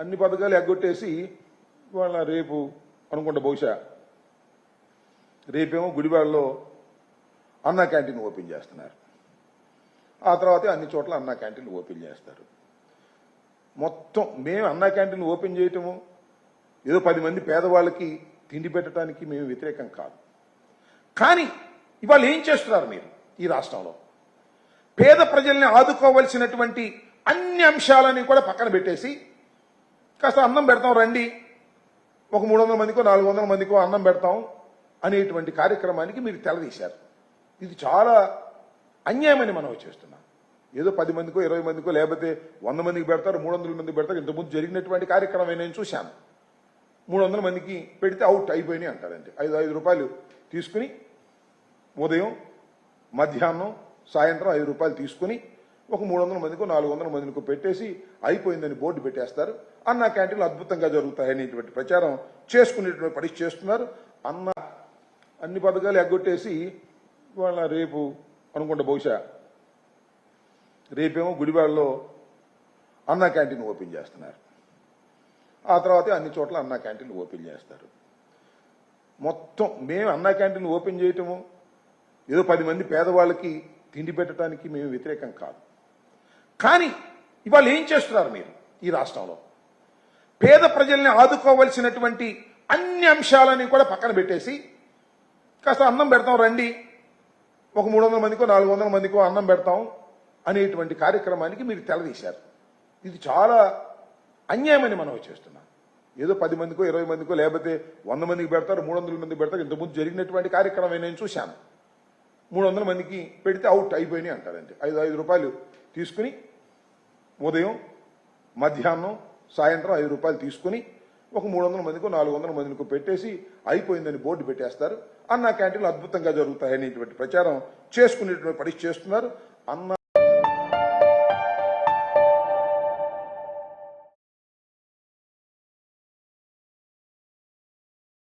అన్ని పథకాలు ఎగ్గొట్టేసి వాళ్ళ రేపు అనుకుంటా బహుశా రేపేమో గుడివాడలో అన్నా క్యాంటీన్ ఓపెన్ చేస్తున్నారు. ఆ తర్వాత అన్ని చోట్ల అన్నా క్యాంటీన్ ఓపెన్ చేస్తారు. మొత్తం మేము అన్నా క్యాంటీన్ ఓపెన్ చేయటము ఏదో పది మంది పేదవాళ్ళకి తిండి పెట్టడానికి మేము వ్యతిరేకం కాదు. కానీ ఇవాళ ఏం చేస్తున్నారు మీరు ఈ రాష్ట్రంలో? పేద ప్రజల్ని ఆదుకోవలసినటువంటి అన్ని అంశాలని కూడా పక్కన పెట్టేసి కాస్త అన్నం పెడతాం రండి. ఒక మూడు వందల మందికో నాలుగు వందల మందికో అన్నం పెడతాం అనేటువంటి కార్యక్రమానికి మీరు తెలదీశారు ఇది చాలా అన్యాయమని మనం చేస్తున్నాం. ఏదో పది మందికో ఇరవై మందికో లేకపోతే వంద మందికి పెడతారు మూడు వందల మందికి పెడతారు. ఇంతకుముందు జరిగినటువంటి కార్యక్రమం నేను చూశాను. మూడు వందల మందికి పెడితే అవుట్ అయిపోయినాయి అంటారండి. ఐదు ఐదు రూపాయలు తీసుకుని ఉదయం మధ్యాహ్నం సాయంత్రం ఐదు రూపాయలు తీసుకుని ఒక మూడు వందల మందికో నాలుగు వందల మందికో పెట్టేసి అయిపోయిందని బోర్డు పెట్టేస్తారు. అన్న క్యాంటీన్లు అద్భుతంగా జరుగుతాయనేటువంటి ప్రచారం చేసుకునేటువంటి పరిస్థితి చేస్తున్నారు. అన్న అన్ని పథకాలు ఎగ్గొట్టేసి వాళ్ళ రేపు అనుకుంటా బహుశా రేపేమో గుడివాడలో అన్నా క్యాంటీన్ ఓపెన్ చేస్తున్నారు. ఆ తర్వాత అన్ని చోట్ల అన్న క్యాంటీన్ ఓపెన్ చేస్తారు. మొత్తం మేము అన్న క్యాంటీన్ ఓపెన్ చేయటము ఏదో పది మంది పేదవాళ్ళకి తిండి పెట్టడానికి మేము వ్యతిరేకం కాదు. కానీ ఇవాళ ఏం చేస్తున్నారు మీరు ఈ రాష్ట్రంలో? పేద ప్రజల్ని ఆదుకోవలసినటువంటి అన్ని అంశాలని కూడా పక్కన పెట్టేసి కాస్త అన్నం పెడతాం రండి. ఒక మూడు వందల మందికో నాలుగు వందల మందికో అన్నం పెడతాం అనేటువంటి కార్యక్రమానికి మీరు తెలదీశారు ఇది చాలా అన్యాయమని మనం చేస్తున్నాం. ఏదో పది మందికో ఇరవై మందికో లేకపోతే వంద మందికి పెడతారు మూడు వందల మందికి పెడతారు. ఇంతకుముందు జరిగినటువంటి కార్యక్రమం నేను చూశాను. మూడు వందల మందికి పెడితే అవుట్ అయిపోయినాయి అంటారండి. ఐదు ఐదు రూపాయలు తీసుకుని ఉదయం మధ్యాహ్నం సాయంత్రం ఐదు రూపాయలు తీసుకుని ఒక మూడు వందల మందికో నాలుగు వందల మందికో పెట్టేసి అయిపోయిందని బోర్డు పెట్టేస్తారు. అన్న క్యాంటీన్లు అద్భుతంగా జరుగుతాయనేటువంటి ప్రచారం చేసుకునేటువంటి పరిస్థితి చేస్తున్నారు. అన్న